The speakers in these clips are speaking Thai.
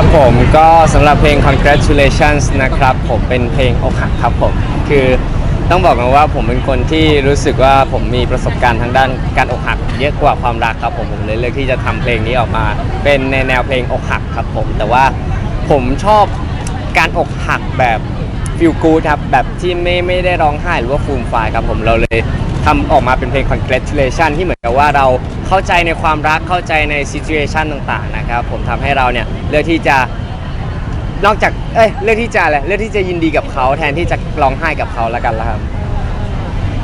ครับผมก็สำหรับเพลง congratulations นะครับ ผมเป็นเพลงอกหักครับผม คือต้องบอกกันว่าผมเป็นคนที่รู้สึกว่าผมมีประสบการณ์ทางด้านการอกหัก เยอะกว่าความรักครับผมผมเลยเลือกที่จะทำเพลงนี้ออกมา เป็นในแนวเพลงอกหักครับผม แต่ว่าผมชอบการอกหักแบบฟิลกูครับแบบที่ไม่ไม่ได้ร้องไห้หรือว่าฟูมฟายครับผมเราเลยทำออกมาเป็นเพลง congratulation ที่เหมือนกับว่าเรา เข้าใจในความรักเข้าใจใน situation ต่างๆนะครับผมทำให้เราเนี่ยเลือกที่จะนอกจากเอ้ยเลือกที่จะอะไรเลือกที่จะยินดีกับเขาแทนที่จะร้องไห้กับเขาแล้วกันละครับ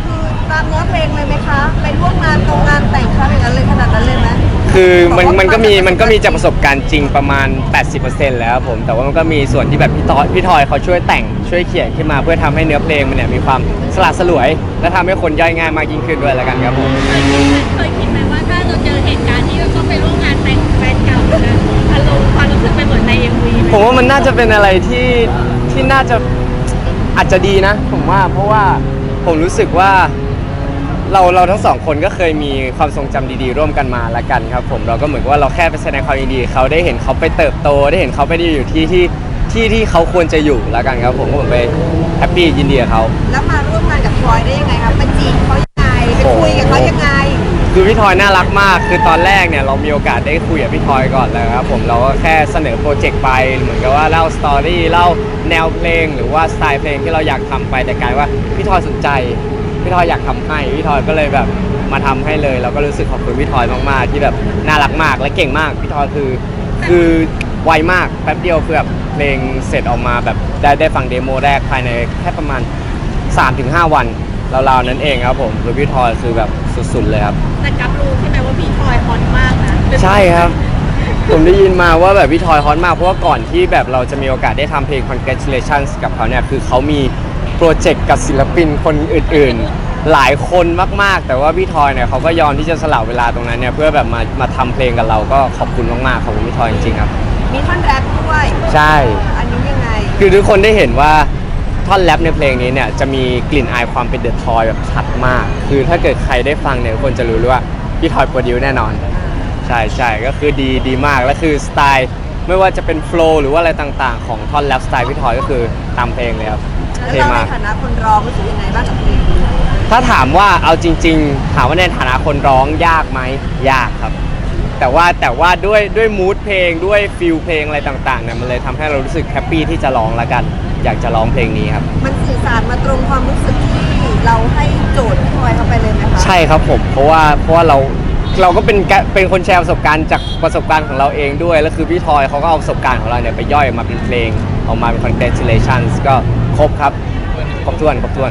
คือตามเนื้อเพลงเลยไหมคะไปร่วมงานตรงงานแต่งครั้งอย่างนั้นเลยขนาดนั้นเลยไหมคือมันบอกว่ามันก็มีมันมันก็มีจากประสบการณ์จริงประมาณ 80%แล้วครับผมแต่ว่ามันก็มีส่วนที่แบบพี่ทอยพี่ทอยเขาช่วยแต่งช่วยเขียนขึ้นมา เพื่อทำให้เนื้อเพลงมันเนี่ยมีความสลัดสลวย และทำให้คนย่อยง่ายมากยิ่งขึ้นด้วยแล้วกันครับผมเคย รณ์ที่เราต้องไปร่วมงานแต่งแฟนเก่านะอารมณ์ความรู้สึกเป็นเหมือนใน MV ไหมผมว่ามันน่าจะเป็นอะไรที่ที่น่าจะอาจจะดีนะ ผมว่าเพราะว่าผมรู้สึกว่าเราเราทั้งสองคนก็เคยมีความทรงจำดีๆ ร่วมกันมาละกันครับ ผมเราก็เหมือนกับว่าเราแค่ไปแสดงความยินดีเขาได้เห็นเขาไปเติบโตได้เห็นเขาไปได้อยู่ที่ที่ที่ที่เขาควรจะอยู่ละกันครับ ผมก็ผมไปแฮปปี้ยินดีกับเขา แล้วมาร่วมงานกับพลอยได้ยังไงครับ ไป พี่ทอยน่ารักมาก คือตอนแรกเนี่ยเรามีโอกาสได้คุยกับพี่ทอยก่อนเลยครับผมเราก็แค่เสนอโปรเจกต์ไปเหมือนกับว่าเล่าสตอรี่เล่าแนวเพลง หรือว่าสไตล์เพลงที่เราอยากทำไปแต่กลายว่าพี่ทอยสนใจพี่ทอยอยากทำให้พี่ทอยก็เลยแบบมาทำให้เลย เราก็รู้สึกขอบคุณพี่ทอยมากๆ ที่แบบน่ารักมากและเก่งมากพี่ทอยคือ คือไวมากแป๊บเดียวคือแบบเพลงเสร็จออกมาแบบได้ได้ฟังเดโมแรกภายในแค่ประมาณ 3-5 วันราวๆนั้นเองครับผมคือพี่ทอยคือแบบ สุดๆเลยครับ แต่กับรู้ใช่ไหมว่าพี่ทอยฮอตมากนะใช่ครับ ผมได้ยินมาว่าแบบพี่ทอยฮอตมาก เพราะว่าก่อนที่แบบเราจะมีโอกาสได้ทำเพลง congratulations กับเขาเนี่ย คือเขามีโปรเจกต์กับศิลปินคนอื่นๆ หลายคนมากๆ แต่ว่าพี่ทอยเนี่ยเขาก็ยอมที่จะสละเวลาตรงนั้นเนี่ยเพื่อแบบมามาทำเพลงกับเราก็ขอบคุณมากๆขอบคุณพี่ทอยจริงๆครับ มีท่อนแรปด้วย ใช่ อันนี้ยังไง คือทุกคนได้เห็นว่า ท่อนแรปในเพลงนี้เนี่ยจะมีกลิ่นอายความเป็นเดอะทอยแบบชัดมาก คือถ้าเกิดใครได้ฟังเนี่ยทุกคนจะรู้เลยว่าพี่ทอยโปรดิวแน่นอน ใช่ใช่ก็คือดีดีมาก และคือสไตล์ไม่ว่าจะเป็นโฟล์หรือว่าอะไรต่างๆ ของท่อนแรปสไตล์พี่ทอยก็คือตามเพลงเลยครับแล้วเท่เราในมาก ฐานะคนร้องรู้สึกยังไงบ้างกับเพลงนี้ถ้าถามว่าเอาจริง ๆ ถามว่าในฐานะคนร้องยากไหมยากครับ แต่ว่าแต่ว่าด้วยด้วยมูดเพลงด้วยฟิลเพลงอะไรต่างๆเนี่ยมันเลยทำให้เรารู้สึกแฮปปี้ที่จะร้องละกัน อยากจะร้องเพลงนี้ครับ มันสื่อสารมาตรงความรู้สึกที่เราให้โจทย์พี่พลอยเข้าไปเลยไหมคะใช่ครับผม เพราะว่าเพราะว่าเราเราก็เป็นกะเป็นคนแชร์ประสบการณ์จากประสบการณ์ของเราเองด้วย แล้วคือพี่ทอยเขาก็เอาประสบการณ์ของเราเนี่ยไปย่อยออกมาเป็นเพลงออกมาเป็น congratulations ก็ครบครับครบถ้วนครบถ้วน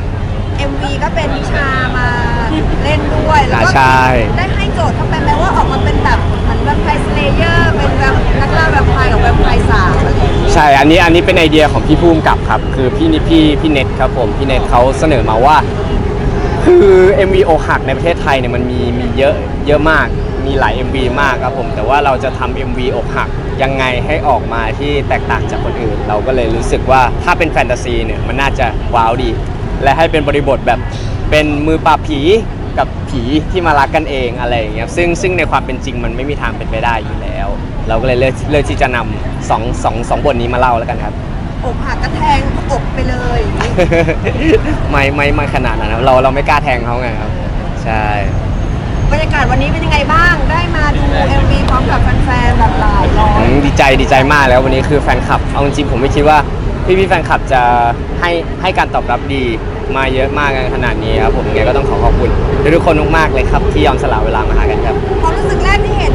เอ็มวีก็เป็นนิชามาเล่นด้วยแล้วก็อ่าใช่ ได้ให้โจทย์เข้าไปไหมว่าออกมาเป็นแบบเหมือนแวมไพร์สเลเยอร์เป็นแบบนักล่าแวมไพร์กับแวมไพร์สาวอะไรอย่างเงี้ย ใช่อันนี้อันนี้เป็นไอเดียของพี่ภูมิกับครับ คือพี่นิพี่พี่เน็ตครับผมพี่เน็ตเขาเสนอมาว่า คือ MV อกหักในประเทศไทยเนี่ยมันมีมีเยอะเยอะมากมีหลาย MV มากครับผม แต่ว่าเราจะทำ MV อกหักยังไงให้ออกมาที่แตกต่างจากคนอื่น เราก็เลยรู้สึกว่าถ้าเป็นแฟนตาซีเนี่ยมันน่าจะว้าวดี และให้เป็นบริบทแบบเป็นมือปราบผี กับผีที่มารักกันเองอะไรอย่างเงี้ยซึ่งซึ่งในความเป็นจริงมันไม่มีทางเป็นไปได้อยู่แล้ว เราก็เลยเลือกเลือกที่จะนำสองสองสองบทนี้มาเล่าแล้วกันครับ อกหักก็แทงอกไปเลยอย่างงี้ไม่ไม่ไม่ขนาดนั้นครับเราเราไม่กล้าแทงเขาไงครับ ใช่ บรรยากาศวันนี้เป็นยังไงบ้าง ได้มาดู MV พร้อมกับแฟนๆแบบหลายร้อยอืมดีใจดีใจมากแล้ววันนี้คือแฟนคลับเอาจริงๆผมไม่คิดว่า พี่พี่ๆแฟนคลับจะให้ให้การตอบรับดีมาเยอะมากกันขนาดนี้ครับผมยังไงก็ต้องขอขอบคุณทุกๆคนมากๆเลยครับ ที่ยอมสละเวลามาหากันครับ ความรู้สึกแรกที่เห็น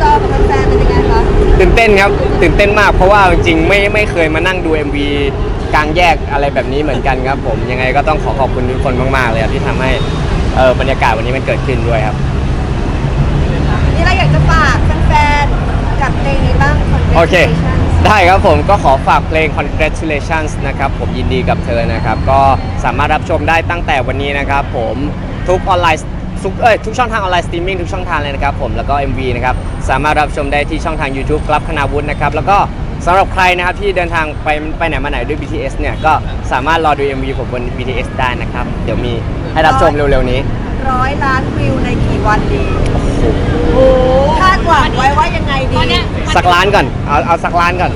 จอกับแฟนๆเป็นยังไงคะตื่นเต้นครับตื่นเต้นมากเพราะว่าจริงๆไม่ไม่เคยมานั่งดู MV กลางแยกอะไรแบบนี้เหมือนกันครับ ผมยังไงก็ต้องขอขอบคุณทุกคนมากๆเลยครับที่ทำให้เออบรรยากาศวันนี้มันเกิดขึ้นด้วยครับ มีอะไรอยากจะฝากแฟนๆกับเพลงนี้บ้างโอเค Congratulations ได้ครับผมก็ขอฝากเพลง congratulations นะครับ ผมยินดีกับเธอนะครับ ก็สามารถรับชมได้ตั้งแต่วันนี้นะครับ ผมทุกออนไลน์ทุกเอ้ยทุกช่องทางออนไลน์สตรีมมิ่งทุกช่องทางเลยนะครับผมแล้วก็ MV นะครับสามารถรับชมได้ที่ช่องทาง YouTube กลับคณาวุฒินะครับแล้วก็สำหรับใครนะครับที่เดินทางไปไปไหนมาไหนด้วย BTS เนี่ยก็สามารถรอดู MV ผมบน BTS ได้นะครับ เดี๋ยวมีให้รับชมเร็วๆนี้ ร้อยล้านวิวในกี่วันดีคาดหวังไว้ว่ายังไงดี ตอนเนี้ยสักล้านก่อน เอาเอาสักล้านก่อน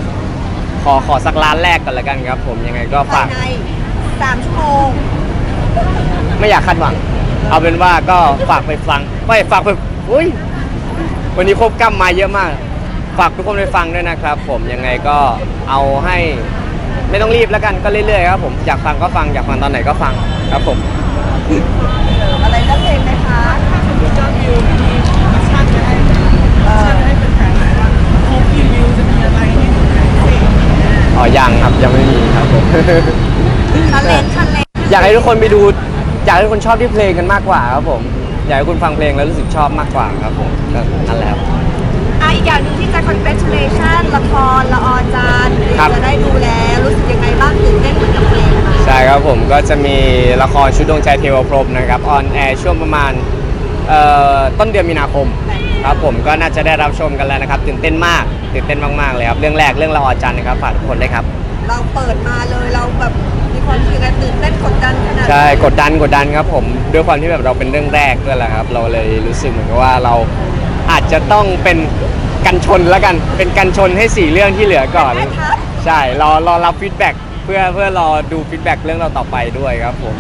ขอขอสักล้านแรกก่อนละกันครับ ผมยังไงก็ภาฝายกในสามชั่วโมงไม่อยากคาดหวัง เอาเป็นว่าก็ฝากไปฟังไม่ฝากไปอุ้ยวันนี้ครบกล้ำมาเยอะมาก ฝากทุกคนไปฟังด้วยนะครับ ผมยังไงก็เอาให้ไม่ต้องรีบแล้วกันก็เรื่อยๆครับผมอยากฟังก็ฟังอยากฟังตอนไหนก็ฟังครับผม อะไรเลือกเพลงไหมคะยอดวิวมีชาติจะให้ชาติจะให้เป็นแฟนว่าโฮปรีวิวจะมีอะไรให้ดูไหนสิอ๋อยังครับยังไม่มีครับผมชันเลนชันเลนอยากให้ทุกคนไปดูอยากให้ทุกคนชอบที่เพลงกันมากกว่าครับผม อยากให้คุณฟังเพลงแล้วรู้สึกชอบมากกว่าครับผมก็นั่นแหละครับ อะอีกอย่างหนึ่งที่จะ congratulation ละครละออจานครับ จะได้ดูแลรู้สึกยังไงบ้างตื่น ไหมใช่ครับผมก็จะมีละครชุดดวงใจเทวพรหมนะครับออนแอร์ช่วงประมาณเอ่อต้นเดือนมีนาคมครับผมก็น่าจะได้รับชมกันแล้วนะครับตื่นเต้นมากตื่นเต้นมากๆเลยครับเรื่องแรกเรื่องละออจันทร์นะครับฝากทุกคนด้วยครับ เราเปิดมาเลยเราแบบมีความรู้สึกยังไงตื่นเต้นกดดันขนาดไหนใช่กดดันกดดันครับผมด้วยความที่แบบเราเป็นเรื่องแรกด้วยแหละครับ เราเลยรู้สึกเหมือนกับว่าเราอาจจะต้องเป็นกันชนแล้วกันเป็นกันชนให้สี่เรื่องที่เหลือก่อนได้ครับใช่รอรอรับฟีดแบ็กเพื่อเพื่อรอดูฟีดแบ็กเรื่องเราต่อไปด้วยครับผม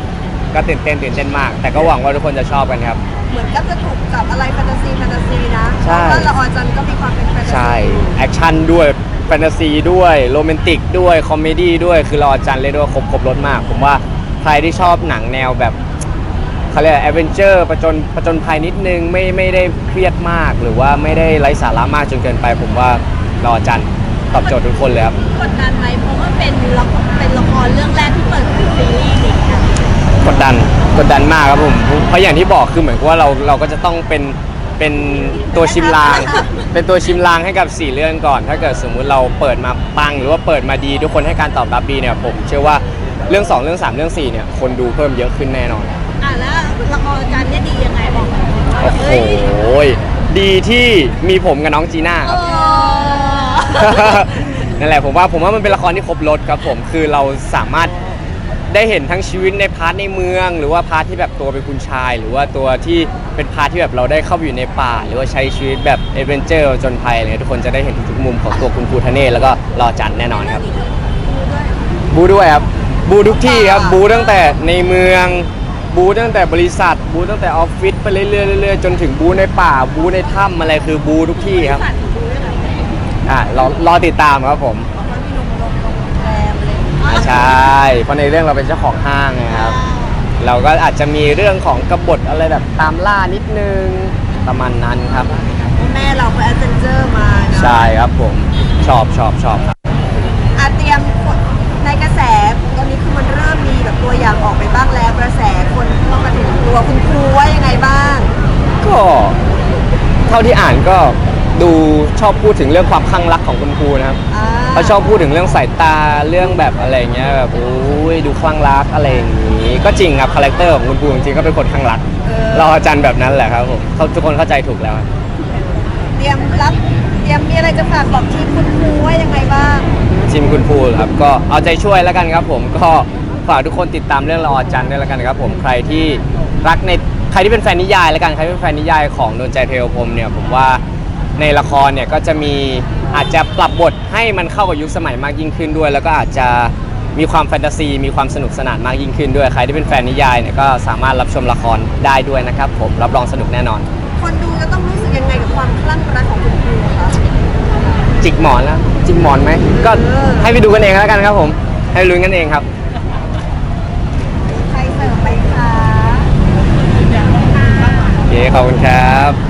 ก็ตื่นเต้นตื่นเต้นมาก แต่ก็หวังว่าทุกคนจะชอบกันครับ เหมือนกับจะถูกจับอะไรแฟนตาซีแฟนตาซีนะใช่เพราะว่าละออจันก็มีความเป็นแฟนตาซีใช่แอคชั่นด้วยแฟนตาซีด้วยโรแมนติกด้วยคอมเมดี้ด้วยคือเราอาจารย์เล่นด้วยครบครบรถมาก ผมว่าใครที่ชอบหนังแนวแบบเขาเรียกแอดเวนเจอร์ประจนประจนภัยนิดนึงไม่ไม่ได้เครียดมาก หรือว่าไม่ได้ไร้สาระมากจนเกินไป ผมว่าเราอาจารย์ ตอบโจทย์ทุกคนเลยครับ กดดันไหมเพราะว่าเป็นละครเป็นละครเรื่องแรกที่เปิดเป็นซีรีส์อะไรอย่างเงี้ยกดดันกดดันมากครับผมเพราะอย่างที่บอกคือเหมือนกับว่าเราเราก็จะต้องเป็นเป็นตัวชิมลาง เป็นตัวชิมลางให้กับสี่เรื่องก่อน ถ้าเกิดสมมุติเราเปิดมาปังหรือว่าเปิดมาดีทุกคนให้การตอบรับดีเนี่ยผมเชื่อว่าเรื่อง 2 เรื่อง 3 เรื่อง 4 เนี่ย คนดูเพิ่มเยอะขึ้นแน่นอน อะแล้วละครอาจารย์เนี่ยดียังไงบอกหน่อยโอ้โหเฮ้ยดีที่มีผมกับน้องจีน่าคเอรับอ นั่นแหละผมว่าผมว่ามันเป็นละครที่ครบรถครับผมคือเราสามารถได้เห็นทั้งชีวิตในพาร์ทในเมือง หรือว่าพาร์ทที่แบบตัวเป็นคุณชาย หรือว่าตัวที่เป็นพาร์ทที่แบบเราได้เข้าไปอยู่ในป่า หรือว่าใช้ชีวิตแบบเอดเวนเจอร์จนภัยอะไรเงี้ยทุกคนจะได้เห็นทุกๆมุมของตัวคุณภูทะเนศแล้วก็รอจันทร์แน่นอนครับ บูด้วยครับ บูทุกที่ครับบูตั้งแต่ในเมือง บูตั้งแต่บริษัท บูตั้งแต่ออฟฟิศไปเรื่อยๆเรื่อยๆจนถึงบูในป่า บูในถ้ำอะไรคือบูทุกที่ครับ สัตว์ดูด้วยเหร ออ่ารอรอติดตามครับผมแรมอะไรอย่างเงี้ยอ่าใช่เพราะในเรื่องเราเป็นเจ้าของห้างนะครับ เราก็อาจจะมีเรื่องของกบฏอะไรแบบตามล่านิดนึงประมาณนั้นครับ แม่เราก็แอดเวนเจอร์มาเนอะใช่ครับผมชอบชอบชอบครับอาเตรียมในกระแสตอนนี้คือมันเริ่มมีแบบตัวอย่างออกไปบ้างแล้วกระแสคนเข้ามาถึงตัวคุณครูว่ายังไงบ้าง ก็ เท่าที่อ่านก็ ดูชอบพูดถึงเรื่องความคลั่งรักของคุณครูนะครับอ่าเขาชอบพูดถึงเรื่องสายตาเรื่องแบบอะไรเงี้ยแบบโอ้ยดูคลั่งรักอะไรอย่างนี้ ก็จริงครับคาแรคเตอร์ของคุณครูจริงๆก็เป็นคนคลั่งรักเออ เราอาจารย์แบบนั้นแหละครับผมเขาทุกคนเข้าใจถูกแล้วครับ เตรียมรับเตรียมมีอะไรจะฝากบอกทีมคุณครูว่ายังไงบ้างทีมคุณครูครับก็เอาใจช่วยแล้วกันครับผมก็ฝากทุกคนติดตามเรื่องละออจันทร์ด้วยแล้วกันครับผมใครที่รักในใครที่เป็นแฟนนิยายแล้วกันใครที่เป็นแฟนนิยายของดวงใจเทวพรหมเนี่ยผมว่า ในละครเนี่ยก็จะมีอาจจะปรับบทให้มันเข้ากับยุคสมัยมากยิ่งขึ้นด้วย แล้วก็อาจจะมีความแฟนตาซี มีความสนุกสนานมากยิ่งขึ้นด้วยใครที่เป็นแฟนนิยายเนี่ยก็สามารถรับชมละครได้ด้วยนะครับผมรับรองสนุกแน่นอน คนดูจะต้องรู้สึกยังไงกับความคลั่งรักของคุณครูคะจิกหมอนแล้วจิกหมอนไหมก็เออให้ไปดูกันเองแล้วกันครับผม ให้ลุ้นกันเองครับ ใครเสิร์ฟไปคะโอเคขอบคุณครับ